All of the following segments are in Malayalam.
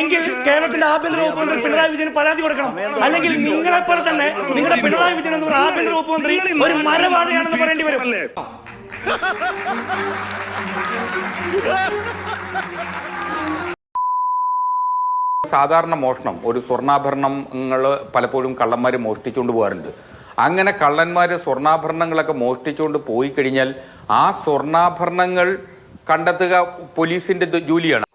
എങ്കിൽ കേരളത്തിന്റെ ആഭ്യന്തര വകുപ്പ് മന്ത്രി പിണറായി വിജയന് പരാതി കൊടുക്കണം. അല്ലെങ്കിൽ നിങ്ങളെ പോലെ തന്നെ നിങ്ങളുടെ പിണറായി വിജയൻ എന്ന് പറയുന്ന ആഭ്യന്തര വകുപ്പ് മന്ത്രി ഒരു മരവാഴയാണെന്ന് പറയേണ്ടി വരും. സാധാരണ മോഷണം ഒരു സ്വർണാഭരണങ്ങൾ പലപ്പോഴും കള്ളന്മാർ മോഷ്ടിച്ചുകൊണ്ട് പോകാറുണ്ട്. അങ്ങനെ കള്ളന്മാർ സ്വർണാഭരണങ്ങളൊക്കെ മോഷ്ടിച്ചുകൊണ്ട് പോയി കഴിഞ്ഞാൽ ആ സ്വർണാഭരണങ്ങൾ കണ്ടെത്തുക പോലീസിന്റെ ജോലിയാണ്.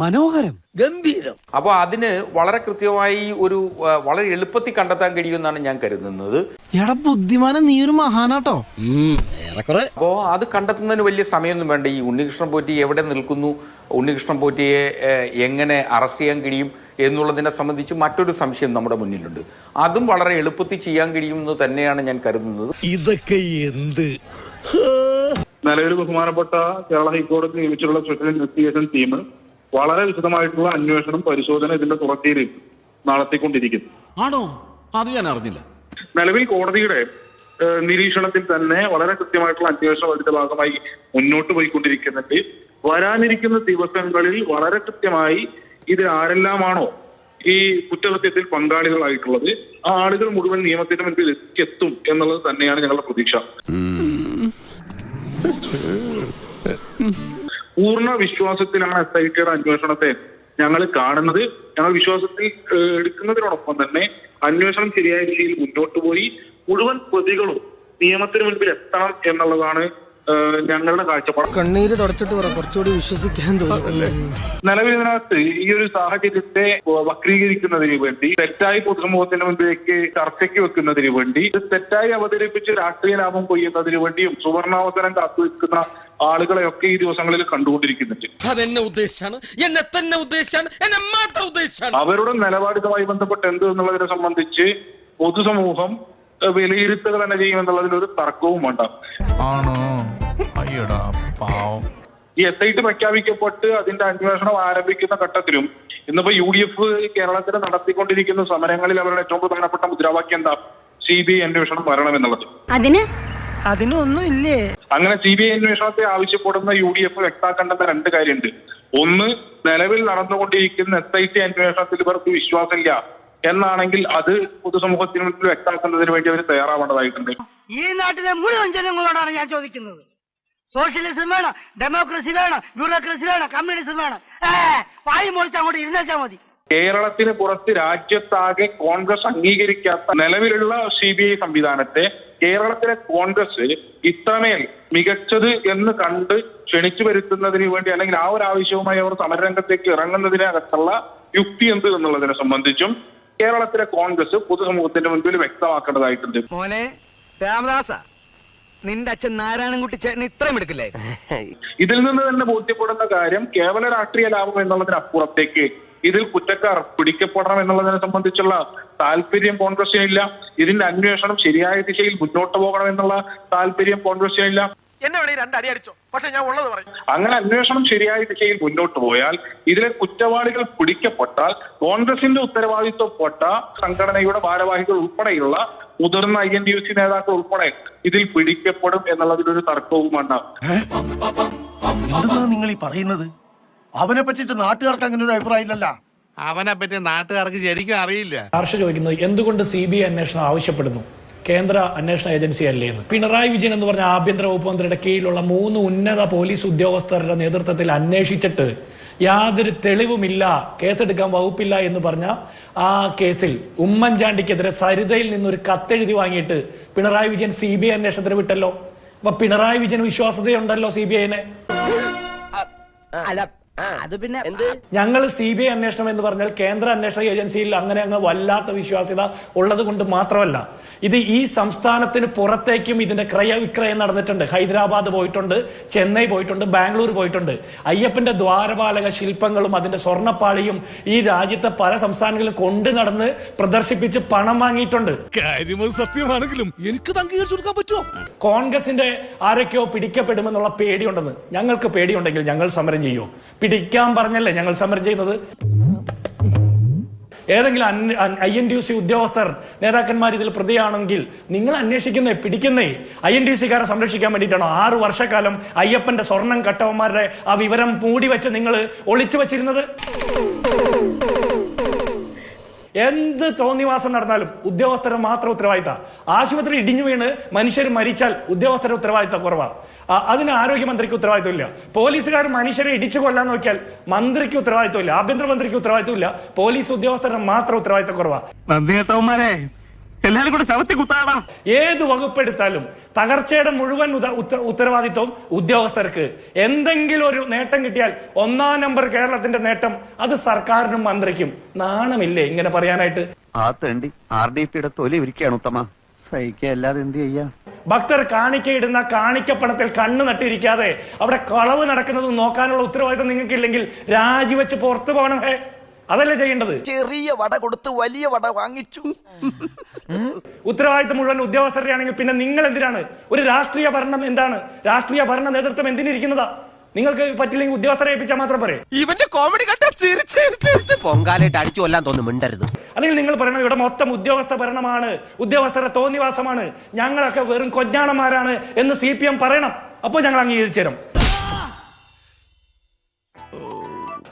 മനോഹരം. ഗംഭീരം. അപ്പോൾ അതിന് വളരെ കൃത്യമായി ഒരു വളരെ എളുപ്പത്തിൽ കണ്ടെത്താൻ കഴിയുമെന്നാണ് ഞാൻ കരുതുന്നത്. എടാ ബുദ്ധിമാനം നീ ഒരു മഹാനാട്ടോ അപ്പോ അപ്പോൾ അത് കണ്ടെത്തുന്നതിന് വലിയ സമയമൊന്നും വേണ്ട. ഈ ഉണ്ണികൃഷ്ണൻ പോറ്റി എവിടെ നിൽക്കുന്നു? ഉണ്ണികൃഷ്ണൻ പോറ്റിയെ എങ്ങനെ അറസ്റ്റ് ചെയ്യാൻ കഴിയും എന്നുള്ളതിനെ സംബന്ധിച്ച് മറ്റൊരു സംശയം നമ്മുടെ മുന്നിലുണ്ട്. അതും വളരെ എളുപ്പത്തിൽ ചെയ്യാൻ കഴിയുമെന്ന് തന്നെയാണ് ഞാൻ കരുതുന്നത്. ഇതൊക്കെ എന്ത്? നിലവിൽ ബഹുമാനപ്പെട്ട കേരള ഹൈക്കോടതി നിയമിച്ചിട്ടുള്ള സ്പെഷ്യൽ ഇൻവെസ്റ്റിഗേഷൻ ടീം വളരെ വിശദമായിട്ടുള്ള അന്വേഷണം പരിശോധന ഇതിന്റെ തുറക്കയിൽ നടത്തിക്കൊണ്ടിരിക്കുന്നു. ആണോ? അത് ഞാൻ അറിഞ്ഞില്ല. നിലവിൽ കോടതിയുടെ നിരീക്ഷണത്തിൽ തന്നെ വളരെ കൃത്യമായിട്ടുള്ള അന്വേഷണം അതിന്റെ ഭാഗമായി മുന്നോട്ട് പോയിക്കൊണ്ടിരിക്കുന്നുണ്ട്. വരാനിരിക്കുന്ന ദിവസങ്ങളിൽ വളരെ കൃത്യമായി ഇത് ആരെല്ലാമാണോ ഈ കുറ്റകൃത്യത്തിൽ പങ്കാളികളായിട്ടുള്ളത് ആ ആളുകൾ മുഴുവൻ നിയമത്തിന് മുൻപിൽ എത്തും എന്നുള്ളത് തന്നെയാണ് ഞങ്ങളുടെ പ്രതീക്ഷ. പൂർണ വിശ്വാസത്തിലാണ് എസ് ഐ ടിയുടെ അന്വേഷണത്തെ ഞങ്ങൾ കാണുന്നത്. ഞങ്ങൾ വിശ്വാസത്തിൽ എടുക്കുന്നതിനോടൊപ്പം തന്നെ അന്വേഷണം ശരിയായ രീതിയിൽ മുന്നോട്ട് പോയി. മുഴുവൻ പ്രതികളും നിയമത്തിന് മുൻപിൽ എത്തണം എന്നുള്ളതാണ് ഞങ്ങളുടെ കാഴ്ചപ്പാട്. കണ്ണീര് തുടച്ചിട്ട് പറ കുറച്ചുകൂടി വിശ്വസിക്കാൻ തോന്നുന്നു. നിലവിൽ ഇതിനകത്ത് ഈ ഒരു സാഹചര്യത്തെ വക്രീകരിക്കുന്നതിന് വേണ്ടി തെറ്റായി പൊതുസമൂഹത്തിന്റെ മുൻപിലേക്ക് ചർച്ചയ്ക്ക് വെക്കുന്നതിന് വേണ്ടി ഇത് തെറ്റായി അവതരിപ്പിച്ച് രാഷ്ട്രീയ ലാഭം കൊയ്യുന്നതിന് വേണ്ടിയും സുവർണാവസരം കാത്തുവെക്കുന്ന ആളുകളെയൊക്കെ ഈ ദിവസങ്ങളിൽ കണ്ടുകൊണ്ടിരിക്കുന്നുണ്ട്. അതെന്നെ ഉദ്ദേശിച്ചാണ് എന്നെ തന്നെ ഉദ്ദേശിച്ചാണ് എന്നെ മാത്രം ഉദ്ദേശിച്ചാണ് അവരുടെ നിലപാടുമായി ബന്ധപ്പെട്ട് എന്ത് എന്നുള്ളതിനെ സംബന്ധിച്ച് പൊതുസമൂഹം വിലയിരുത്തുക തന്നെ ചെയ്യുമെന്നുള്ളതിൽ ഒരു തർക്കവും വേണ്ട. ആണോ? അയ്യടാ പാവം. ഈ എസ് ഐ ടി പ്രഖ്യാപിക്കപ്പെട്ട് അതിന്റെ അന്വേഷണം ആരംഭിക്കുന്ന ഘട്ടത്തിലും ഇന്നിപ്പോ യു ഡി എഫ് കേരളത്തിൽ നടത്തിക്കൊണ്ടിരിക്കുന്ന സമരങ്ങളിൽ അവരുടെ ഏറ്റവും പ്രധാനപ്പെട്ട മുദ്രാവാക്യം എന്താ? സി ബി ഐ അന്വേഷണം വരണമെന്നുള്ളത്. അതിന്? അതിനൊന്നും ഇല്ലേ അങ്ങനെ സി ബി ഐ അന്വേഷണത്തെ ആവശ്യപ്പെടുന്ന യു ഡി എഫ് വ്യക്താക്കേണ്ടുന്ന രണ്ട് കാര്യമുണ്ട് ഒന്ന് നിലവിൽ നടന്നുകൊണ്ടിരിക്കുന്ന എസ് ഐ ടി അന്വേഷണത്തിൽ ഇവർക്ക് വിശ്വാസമില്ല. എന്നാണെങ്കിൽ അത് പൊതുസമൂഹത്തിന് മുന്നിൽ വ്യക്താക്കുന്നതിന് വേണ്ടി അവർ തയ്യാറാവേണ്ടതായിട്ടുണ്ട്. ഈ നാട്ടിലെ മുഴുവൻ ജനങ്ങളോടാണ് ഞാൻ ചോദിക്കുന്നത്. സോഷ്യലിസം വേണം ഡെമോക്രസി വേണം ബ്യൂറോക്രസി വേണം കമ്മ്യൂണിസം വേണം. ഏ വായി മുറിച്ച് അങ്ങോട്ട് ഇരുന്നേച്ചാ മതി. കേരളത്തിന് പുറത്ത് രാജ്യത്താകെ കോൺഗ്രസ് അംഗീകരിക്കാത്ത നിലവിലുള്ള സി ബി ഐ സംവിധാനത്തെ കേരളത്തിലെ കോൺഗ്രസ് ഇത്രമേൽ മികച്ചത് എന്ന് കണ്ട് ക്ഷണിച്ചു വരുത്തുന്നതിന് വേണ്ടി അല്ലെങ്കിൽ ആ ഒരു ആവശ്യവുമായി അവർ സമരരംഗത്തേക്ക് ഇറങ്ങുന്നതിനകത്തുള്ള യുക്തി എന്ത് എന്നുള്ളതിനെ സംബന്ധിച്ചും കേരളത്തിലെ കോൺഗ്രസ് പൊതുസമൂഹത്തിന്റെ മുൻപിൽ വ്യക്തമാക്കേണ്ടതായിട്ടുണ്ട്. മോനെ രാമദാസ നിന്റെ അച്ഛൻ നാരായണൻകുട്ടി ചേട്ടൻ ഇത്രയും എടുക്കില്ലേ ഇതിൽ നിന്ന് തന്നെ ബോധ്യപ്പെടുന്ന കാര്യം കേവല രാഷ്ട്രീയ ലാഭം എന്നുള്ളതിനപ്പുറത്തേക്ക് ഇതിൽ കുറ്റക്കാർ പിടിക്കപ്പെടണം എന്നുള്ളതിനെ സംബന്ധിച്ചുള്ള താല്പര്യം കോൺഗ്രസിനില്ല. ഇതിന്റെ അന്വേഷണം ശരിയായ ദിശയിൽ മുന്നോട്ട് പോകണം എന്നുള്ള താല്പര്യം കോൺഗ്രസിനില്ല. എന്നെ വേണേ രണ്ടടി അടിച്ചോ. പക്ഷെ ഞാൻ ഉള്ളത് പറയും. അങ്ങനെ അന്വേഷണം ശരിയായ ദിശയിൽ മുന്നോട്ട് പോയാൽ ഇതിലെ കുറ്റവാളികൾ പിടിക്കപ്പെട്ടാൽ കോൺഗ്രസിന്റെ ഉത്തരവാദിത്വപ്പെട്ട സംഘടനയുടെ ഭാരവാഹികൾ ഉൾപ്പെടെയുള്ള മുതിർന്ന I N D U C നേതാക്കൾ ഉൾപ്പെടെ ഇതിൽ പിടിക്കപ്പെടും എന്നുള്ളതിലൊരു തർക്കവും എന്തെന്നാ നിങ്ങൾ ഈ പറയുന്നത്? അവനെ പറ്റിട്ട് നാട്ടുകാർക്ക് അങ്ങനെ ഒരു അഭിപ്രായം ഇല്ലല്ല അവനെ പറ്റി നാട്ടുകാർക്ക് ശരിക്കും അറിയില്ല. ഹർഷ ചോദിക്കുന്നത് എന്തുകൊണ്ട് സി ബി ഐ അന്വേഷണം ആവശ്യപ്പെടുന്നു? കേന്ദ്ര അന്വേഷണ ഏജൻസി അല്ലേ എന്ന്. പിണറായി വിജയൻ എന്ന് പറഞ്ഞ ആഭ്യന്തര വകുപ്പ് മന്ത്രിയുടെ കീഴിലുള്ള മൂന്ന് ഉന്നത പോലീസ് ഉദ്യോഗസ്ഥരുടെ നേതൃത്വത്തിൽ അന്വേഷിച്ചിട്ട് യാതൊരു തെളിവുമില്ല കേസെടുക്കാൻ വകുപ്പില്ല എന്ന് പറഞ്ഞ ആ കേസിൽ ഉമ്മൻചാണ്ടിക്കെതിരെ സരിതയിൽ നിന്നൊരു കത്തെഴുതി വാങ്ങിയിട്ട് Pinarayi Vijayan C B I അന്വേഷണത്തിന് വിട്ടല്ലോ. അപ്പൊ പിണറായി വിജയൻ വിശ്വാസതയുണ്ടല്ലോ സി ബി ഐനെ. അല്ല അത് പിന്നെ ഞങ്ങൾ സി ബി ഐ അന്വേഷണം എന്ന് പറഞ്ഞാൽ കേന്ദ്ര അന്വേഷണ ഏജൻസിയിൽ അങ്ങനെ അങ്ങ് വല്ലാത്ത വിശ്വാസ്യത ഉള്ളത് കൊണ്ട് മാത്രമല്ല ഇത് ഈ സംസ്ഥാനത്തിന് പുറത്തേക്കും ഇതിന്റെ ക്രയവിക്രയം നടന്നിട്ടുണ്ട്. ഹൈദരാബാദ് പോയിട്ടുണ്ട് ചെന്നൈ പോയിട്ടുണ്ട് ബാംഗ്ലൂർ പോയിട്ടുണ്ട്. അയ്യപ്പന്റെ ദ്വാരപാലക ശില്പങ്ങളും അതിന്റെ സ്വർണപ്പാളിയും ഈ രാജ്യത്തെ പല സംസ്ഥാനങ്ങളിലും കൊണ്ടു നടന്ന് പ്രദർശിപ്പിച്ച് പണം വാങ്ങിയിട്ടുണ്ട്. സത്യമാണെങ്കിലും എനിക്ക് അംഗീകരിച്ചു കൊടുക്കാൻ പറ്റുമോ? കോൺഗ്രസിന്റെ ആരൊക്കെയോ പിടിക്കപ്പെടുമെന്നുള്ള പേടിയുണ്ടെന്ന് ഞങ്ങൾക്ക് പേടിയുണ്ടെങ്കിൽ ഞങ്ങൾ സമരം ചെയ്യൂ. പിടിക്കാൻ പറഞ്ഞല്ലേ ഞങ്ങൾ സമരം ചെയ്യുന്നത്? ഏതെങ്കിലും ഐ എൻ ഡി സി ഉദ്യോഗസ്ഥർ നേതാക്കന്മാർ ഇതിൽ പ്രതിയാണെങ്കിൽ നിങ്ങൾ അന്വേഷിക്കുന്നേ പിടിക്കുന്നേ. ഐ എൻ ഡി സിക്കാരെ സംരക്ഷിക്കാൻ വേണ്ടിയിട്ടാണോ? ആറ് വർഷക്കാലം അയ്യപ്പന്റെ സ്വർണം കട്ടവന്മാരുടെ ആ വിവരം മൂടി വെച്ച് നിങ്ങൾ ഒളിച്ചു വെച്ചിരുന്നത്? എന്ത് തോന്നിവാസം നടന്നാലും ഉദ്യോഗസ്ഥരെ മാത്രം ഉത്തരവാദിത്ത. ആശുപത്രി ഇടിഞ്ഞു വീണ് മനുഷ്യർ മരിച്ചാൽ ഉദ്യോഗസ്ഥരുടെ ഉത്തരവാദിത്ത കുറവാ. ആ, അതിന് ആരോഗ്യമന്ത്രിക്ക് ഉത്തരവാദിത്വമില്ല. പോലീസുകാർ മനുഷ്യരെ ഇടിച്ചു കൊല്ലാൻ നോക്കിയാൽ മന്ത്രിക്ക് ഉത്തരവാദിത്തമില്ല ആഭ്യന്തരമന്ത്രിക്ക് ഉത്തരവാദിത്വമില്ല പോലീസ് ഉദ്യോഗസ്ഥരുടെ മാത്രം ഉത്തരവാദിത്തം കുറവാ. നന്ദിയേട്ടവന്മാരെ എല്ലാരും കൂടെ ശവത്തി കുത്താടാം. ഏത് വകുപ്പെടുത്താലും തകർച്ചയുടെ മുഴുവൻ ഉത്തരവാദിത്വം ഉദ്യോഗസ്ഥർക്ക്. എന്തെങ്കിലും ഒരു നേട്ടം കിട്ടിയാൽ ഒന്നാം നമ്പർ കേരളത്തിന്റെ നേട്ടം അത് സർക്കാരിനും മന്ത്രിക്കും. നാണമില്ലേ ഇങ്ങനെ പറയാനായിട്ട്? ആ തേണ്ടി ആർ ഡി പിയുടെ തൊലി ഇരിക്കുകയാണ് ഉത്തമ. സഹിക്കല്ലാതെ എന്ത് ചെയ്യാ? ഭക്തർ കാണിക്കയിടുന്ന കാണിക്കപ്പണത്തിൽ കണ്ണു നട്ടിരിക്കാതെ അവിടെ കളവ് നടക്കുന്നത് നോക്കാനുള്ള ഉത്തരവാദിത്വം നിങ്ങൾക്കില്ലെങ്കിൽ രാജിവെച്ച് പുറത്തു പോകണമേ അതല്ലേ ചെയ്യേണ്ടത്? ചെറിയ വട കൊടുത്ത് വലിയ വട വാങ്ങിച്ചു. ഉത്തരവാദിത്തം മുഴുവൻ ഉദ്യോഗസ്ഥരുടെ ആണെങ്കിൽ പിന്നെ നിങ്ങൾ എന്തിനാണ് ഒരു രാഷ്ട്രീയ ഭരണം എന്താണ്? രാഷ്ട്രീയ ഭരണ നേതൃത്വം എന്തിനിരിക്കുന്നതാ? നിങ്ങൾക്ക് പറ്റില്ലെങ്കിൽ ഉദ്യോഗസ്ഥരെ ഏൽപ്പിച്ചാൽ മാത്രം പറയും. ഇവന്റെ കോമഡി കണ്ട ചിരിച്ച് പൊങ്കാലായിട്ട് അടിച്ചു കൊല്ലാൻ തോന്നുന്നു മിണ്ടരുത്. അല്ലെങ്കിൽ നിങ്ങൾ പറയണം ഇവിടെ മൊത്തം ഉദ്യോഗസ്ഥ ഭരണമാണ് ഉദ്യോഗസ്ഥരുടെ തോന്നിവാസമാണ് ഞങ്ങളൊക്കെ വെറും കൊഞ്ഞാണന്മാരാണ് എന്ന് സി പി എം പറയണം. അപ്പോൾ ഞങ്ങൾ അംഗീകരിച്ചു തരും.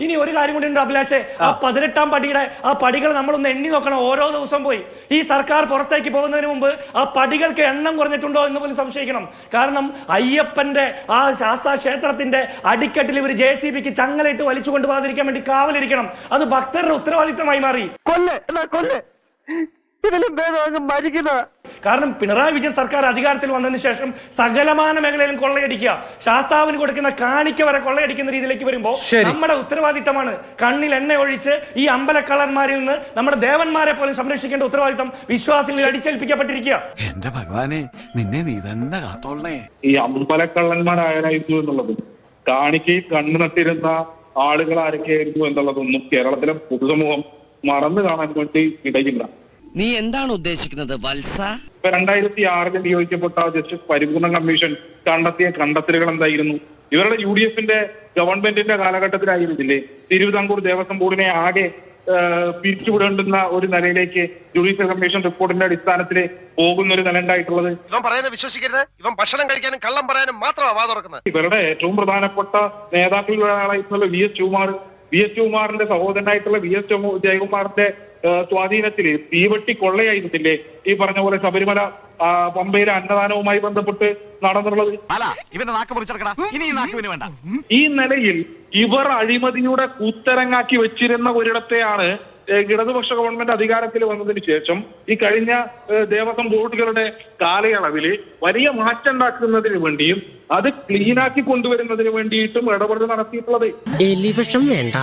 ഇനി ഒരു കാര്യം കൂടി ഉണ്ട് അഭിലാഷേ. ആ പതിനെട്ടാം പടിയുടെ ആ പടികൾ നമ്മളൊന്ന് എണ്ണി നോക്കണം. ഓരോ ദിവസം പോയി. ഈ സർക്കാർ പുറത്തേക്ക് പോകുന്നതിന് മുമ്പ് ആ പടികൾക്ക് എണ്ണം കുറഞ്ഞിട്ടുണ്ടോ എന്ന് പോലും സംശയിക്കണം. കാരണം അയ്യപ്പന്റെ ആ ശാസ്താ ക്ഷേത്രത്തിന്റെ അടിക്കെട്ടിൽ ഇവർ ജെ സി ബിക്ക് ചങ്ങലയിട്ട് വലിച്ചു കൊണ്ടുപോകാതിരിക്കാൻ വേണ്ടി കാവലിരിക്കണം. അത് ഭക്തരുടെ ഉത്തരവാദിത്തമായി മാറി. കൊല്ലേ കൊല്ലേ. ഇതിലും മരിക്കുന്ന. കാരണം പിണറായി വിജയൻ സർക്കാർ അധികാരത്തിൽ വന്നതിന് ശേഷം സകലമാന മേഖലയിലും കൊള്ളയടിക്കുക. ശാസ്താവിന് കൊടുക്കുന്ന കാണിക്ക വരെ കൊള്ളയടിക്കുന്ന രീതിയിലേക്ക് വരുമ്പോൾ നമ്മുടെ ഉത്തരവാദിത്തമാണ് കണ്ണിൽ എണ്ണ ഒഴിച്ച് ഈ അമ്പലക്കള്ളന്മാരിൽ നിന്ന് നമ്മുടെ ദേവന്മാരെ പോലും സംരക്ഷിക്കേണ്ട ഉത്തരവാദിത്തം വിശ്വാസികളിൽ അടിച്ചേൽപ്പിക്കപ്പെട്ടിരിക്കുക. എന്റെ ഭഗവാനെ നിന്നെ നീ തന്നെ കാത്തോളേ ഈ അമ്പലക്കള്ളന്മാരായിരുന്നു എന്നുള്ളത്. കാണിക്ക് കണ്ണു നട്ടിരുന്ന ആളുകൾ ആരൊക്കെയായിരുന്നു എന്നുള്ളതൊന്നും കേരളത്തിലെ പൊതുസമൂഹം മറന്നു കാണാൻ വേണ്ടി ഇടയില്ല. നീ എന്താണ് ഉദ്ദേശിക്കുന്നത് വത്സ? ഇപ്പൊ രണ്ടായിരത്തി ആറിൽ നിയോഗിക്കപ്പെട്ട ജസ്റ്റിസ് പരിപൂർണ കമ്മീഷൻ കണ്ടെത്തിയ കണ്ടെത്തലുകൾ എന്തായിരുന്നു? ഇവരുടെ യു ഡി എഫിന്റെ ഗവൺമെന്റിന്റെ കാലഘട്ടത്തിലായിരുന്നില്ലേ? തിരുവിതാംകൂർ ദേവസ്വം ബോർഡിനെ ആകെ പിരിച്ചുവിടേണ്ടുന്ന ഒരു നിലയിലേക്ക് ജുഡീഷ്യൽ കമ്മീഷൻ റിപ്പോർട്ടിന്റെ അടിസ്ഥാനത്തിൽ പോകുന്ന ഒരു നില ഉണ്ടായിട്ടുള്ളത് ഇവൻ പറയുന്നത് വിശ്വസിക്കരുത്. ഇവൻ ഭക്ഷണം കഴിക്കാനും കള്ളം പറയാനും മാത്രമാണ് വാതുറക്കുന്നത്. ഇവരുടെ ഏറ്റവും പ്രധാനപ്പെട്ട നേതാക്കളിൽ ഒരാളായിട്ടുള്ള V S Sivakumar V S ശിവകുമാറിന്റെ സഹോദരനായിട്ടുള്ള വി എസ് ജയകുമാറിന്റെ സ്വാധീനത്തിൽ തീവെട്ടി കൊള്ളയായിരുന്നില്ലേ? ഈ പറഞ്ഞ പോലെ ശബരിമല പമ്പയിലെ അന്നദാനവുമായി ബന്ധപ്പെട്ട് നടന്നുള്ളത് ഈ നിലയിൽ ഇവർ അഴിമതിയുടെ കൂത്തരങ്ങാക്കി വെച്ചിരുന്ന ഒരിടത്തെയാണ് ഇടതുപക്ഷ ഗവൺമെന്റ് അധികാരത്തിൽ വന്നതിന് ശേഷം ഈ കഴിഞ്ഞ ദേവസ്വം ബോർഡുകളുടെ കാലയളവിൽ വലിയ മാറ്റം ഉണ്ടാക്കുന്നതിന് വേണ്ടിയും അത് ക്ലീനാക്കി കൊണ്ടുവരുന്നതിന് വേണ്ടിയിട്ടും ഇടപെടൽ നടത്തിയിട്ടുള്ളത്. എലിവിഷം വേണ്ട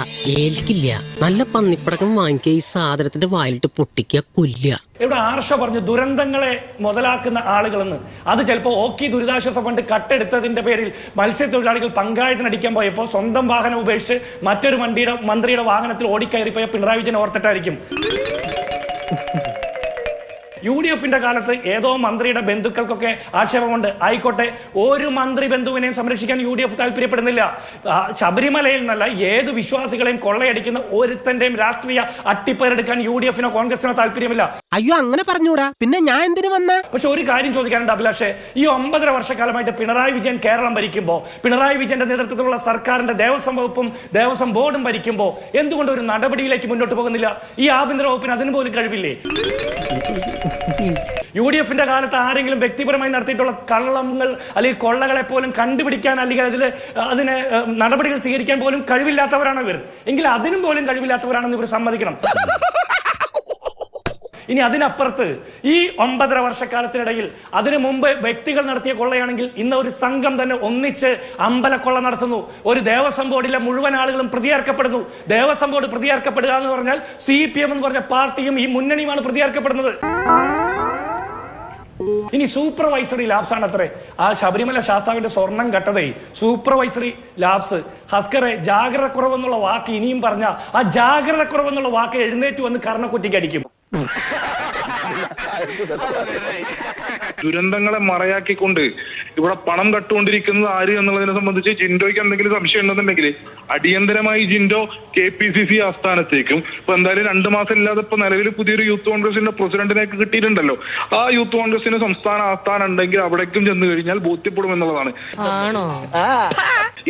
ഏൽക്കില്ല. നല്ല പന്നിപ്പടക്കം വാങ്ങിക്കുക ഈ സാധനത്തിന്റെ വായിലിട്ട് പൊട്ടിക്കുക കൊല്ലുക. ഇവിടെ ആർഷ പറഞ്ഞു ദുരന്തങ്ങളെ മുതലാക്കുന്ന ആളുകളെന്ന്. അത് ചിലപ്പോൾ ഓക്കി ദുരിതാശ്വാസ ഫണ്ട് കട്ടെടുത്തതിന്റെ പേരിൽ മത്സ്യത്തൊഴിലാളികൾ പങ്കായത്തിനടിക്കാൻ പോയപ്പോൾ സ്വന്തം വാഹനം ഉപേക്ഷിച്ച് മറ്റൊരു വണ്ടിയുടെ മന്ത്രിയുടെ വാഹനത്തിൽ ഓടിക്കയറിപ്പോയ പിണറായി വിജയൻ ഓർത്തിട്ടായിരിക്കും. യു ഡി എഫിന്റെ കാലത്ത് ഏതോ മന്ത്രിയുടെ ബന്ധുക്കൾക്കൊക്കെ ആക്ഷേപമുണ്ട്. ആയിക്കോട്ടെ ഒരു മന്ത്രി ബന്ധുവിനെയും സംരക്ഷിക്കാൻ യു ഡി എഫ് താല്പര്യപ്പെടുന്നില്ല. ശബരിമലയിൽ നിന്നല്ല ഏത് വിശ്വാസികളെയും കൊള്ളയടിക്കുന്ന ഒരുത്തന്റെയും രാഷ്ട്രീയ അട്ടിപ്പേരെടുക്കാൻ യു ഡി എഫിനോ കോൺഗ്രസിനോ താല്പര്യമില്ല. അയ്യോ അങ്ങനെ പറഞ്ഞൂടാ. പിന്നെ ഞാൻ എന്തിനു വന്ന? പക്ഷെ ഒരു കാര്യം ചോദിക്കാനുണ്ട് അഭിലാഷേ. ഈ ഒമ്പതര വർഷക്കാലമായിട്ട് പിണറായി വിജയൻ കേരളം ഭരിക്കുമ്പോൾ പിണറായി വിജയന്റെ നേതൃത്വത്തിലുള്ള സർക്കാരിന്റെ ദേവസ്വം വകുപ്പും ദേവസ്വം ബോർഡും ഭരിക്കുമ്പോൾ എന്തുകൊണ്ട് ഒരു നടപടിയിലേക്ക് മുന്നോട്ട് പോകുന്നില്ല? ഈ ആഭ്യന്തര വകുപ്പിന് അതിന് പോലും കഴിവില്ലേ? യു ഡി എഫിന്റെ കാലത്ത് ആരെങ്കിലും വ്യക്തിപരമായി നടത്തിയിട്ടുള്ള കള്ളങ്ങൾ അല്ലെങ്കിൽ കൊള്ളകളെ പോലും കണ്ടുപിടിക്കാൻ അല്ലെങ്കിൽ അതിൽ അതിന് നടപടികൾ സ്വീകരിക്കാൻ പോലും കഴിവില്ലാത്തവരാണ് ഇവർ. എങ്കിൽ അതിനും പോലും കഴിവില്ലാത്തവരാണെന്ന് ഇവർ സമ്മതിക്കണം. ഇനി അതിനപ്പുറത്ത് ഈ ഒമ്പതര വർഷക്കാലത്തിനിടയിൽ അതിനു മുമ്പ് വ്യക്തികൾ നടത്തിയ കൊള്ളയാണെങ്കിൽ ഇന്ന് ഒരു സംഘം തന്നെ ഒന്നിച്ച് അമ്പലക്കൊള്ള നടത്തുന്നു. ഒരു ദേവസ്വം ബോർഡിലെ മുഴുവൻ ആളുകളും പ്രതിയേർക്കപ്പെടുന്നു. ദേവസ്വം ബോർഡ് പ്രതിയേർക്കപ്പെടുക എന്ന് പറഞ്ഞാൽ സി പി എം എന്ന് പറഞ്ഞ പാർട്ടിയും ഈ മുന്നണിയുമാണ് പ്രതിയേർക്കപ്പെടുന്നത്. ഇനി സൂപ്പർവൈസറി ലാബ്സ് ആണ് അത്രേ ആ ശബരിമല ശാസ്താവിന്റെ സ്വർണം കട്ടതേ. Supervisory labs. ഹസ്കറെ ജാഗ്രത കുറവെന്നുള്ള വാക്ക് ഇനിയും പറഞ്ഞ ആ ജാഗ്രത കുറവെന്നുള്ള വാക്ക് എഴുന്നേറ്റ് വന്ന് കർണക്കുറ്റിക്ക് അടിക്കും. ദുരന്തങ്ങളെ മറയാക്കിക്കൊണ്ട് ഇവിടെ പണം കട്ടുകൊണ്ടിരിക്കുന്നത് ആര് എന്നുള്ളതിനെ സംബന്ധിച്ച് ജിൻഡോയ്ക്ക് എന്തെങ്കിലും സംശയം ഉണ്ടെന്നുണ്ടെങ്കിൽ അടിയന്തരമായി ജിൻഡോ കെ പി സി സി ആസ്ഥാനത്തേക്കും. ഇപ്പൊ എന്തായാലും രണ്ട് മാസം ഇല്ലാതെ ഇപ്പൊ നിലവിൽ പുതിയൊരു യൂത്ത് കോൺഗ്രസിന്റെ പ്രസിഡന്റിനേക്ക് കിട്ടിയിട്ടുണ്ടല്ലോ. ആ യൂത്ത് കോൺഗ്രസിന് സംസ്ഥാന ആസ്ഥാനം ഉണ്ടെങ്കിൽ അവിടേക്കും ചെന്ന് കഴിഞ്ഞാൽ ബോധ്യപ്പെടും എന്നുള്ളതാണ്.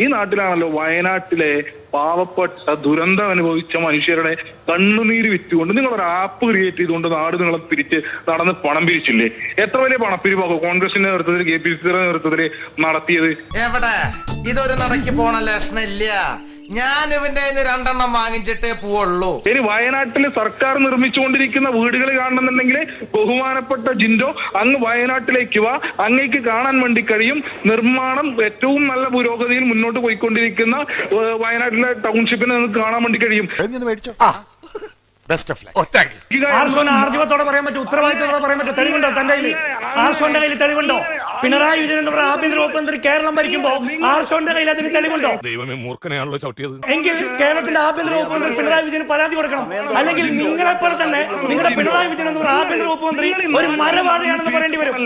ഈ നാട്ടിലാണല്ലോ വയനാട്ടിലെ പാവപ്പെട്ട ദുരന്തം അനുഭവിച്ച മനുഷ്യരുടെ കണ്ണുനീര് വിറ്റുകൊണ്ട് നിങ്ങൾ ഒരു ആപ്പ് ക്രിയേറ്റ് ചെയ്തുകൊണ്ട് നാട് നിങ്ങളെ പിരിച്ച് നടന്ന് പണം പിരിച്ചില്ലേ? എത്ര വലിയ പണപ്പിരിവാക്കോ കോൺഗ്രസിന്റെ നേതൃത്വത്തിൽ കെ പി സിയുടെ നേതൃത്വത്തിൽ നടത്തിയത്? എവിടെ? ഇതൊരു നടക്കി പോണ ലക്ഷണില്ല ഞാൻ ഇവന്റെ രണ്ടെണ്ണം വാങ്ങിച്ചിട്ടേ പോവുള്ളൂ. ഇനി വയനാട്ടിൽ സർക്കാർ നിർമ്മിച്ചുകൊണ്ടിരിക്കുന്ന വീടുകൾ കാണണമെന്നുണ്ടെങ്കിൽ ബഹുമാനപ്പെട്ട ജിൻഡോ അങ്ങ് വയനാട്ടിലേക്ക് വാ. അങ്ങേക്ക് കാണാൻ വേണ്ടി കഴിയും. നിർമ്മാണം ഏറ്റവും നല്ല പുരോഗതിയിൽ മുന്നോട്ട് പോയിക്കൊണ്ടിരിക്കുന്ന ഏഹ്, വയനാട്ടിലെ ടൗൺഷിപ്പിനെ നിങ്ങൾക്ക് കാണാൻ വേണ്ടി കഴിയും. ആർഷോന് ആർജവത്തോടെ പറയാൻ പറ്റും ഉത്തരവാദിത്തത്തോടെ പറയാൻ പറ്റും. തെളിവുണ്ടോ തന്റെ കയ്യിൽ ആർഷോന്റെ കയ്യിൽ തെളിവുണ്ടോ? പിണറായി വിജയൻ എന്ന് പറഞ്ഞ ആഭ്യന്തര വകുപ്പ് മന്ത്രി കേരളം ഭരിക്കുമ്പോ ആർഷോന്റെ കയ്യിൽ അതിന് തെളിവുണ്ടോ? ദൈവമേ മൂർഖനെയാണല്ലോ ചവിട്ടിയത്. എങ്കിൽ കേരളത്തിന്റെ ആഭ്യന്തര വകുപ്പ് മന്ത്രി പിണറായി വിജയന് പരാതി കൊടുക്കണം. അല്ലെങ്കിൽ നിങ്ങളെ പോലെ തന്നെ നിങ്ങളുടെ പിണറായി വിജയൻ എന്ന് പറഞ്ഞ ആഭ്യന്തര വകുപ്പ് മന്ത്രി ഒരു മരവാഴയാണെന്ന് പറയേണ്ടി വരും.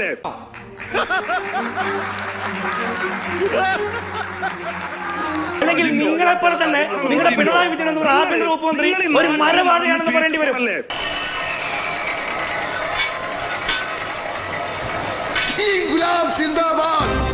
അല്ലെങ്കിൽ നിങ്ങളെ പോലെ തന്നെ നിങ്ങളുടെ പിണറായി വിജയൻ എന്ന് പറഞ്ഞ ആഭ്യന്തര വകുപ്പ് മന്ത്രി ഒരു മരവാഴയാണെന്ന് പറയേണ്ടി വരും. Punjab Zindabad!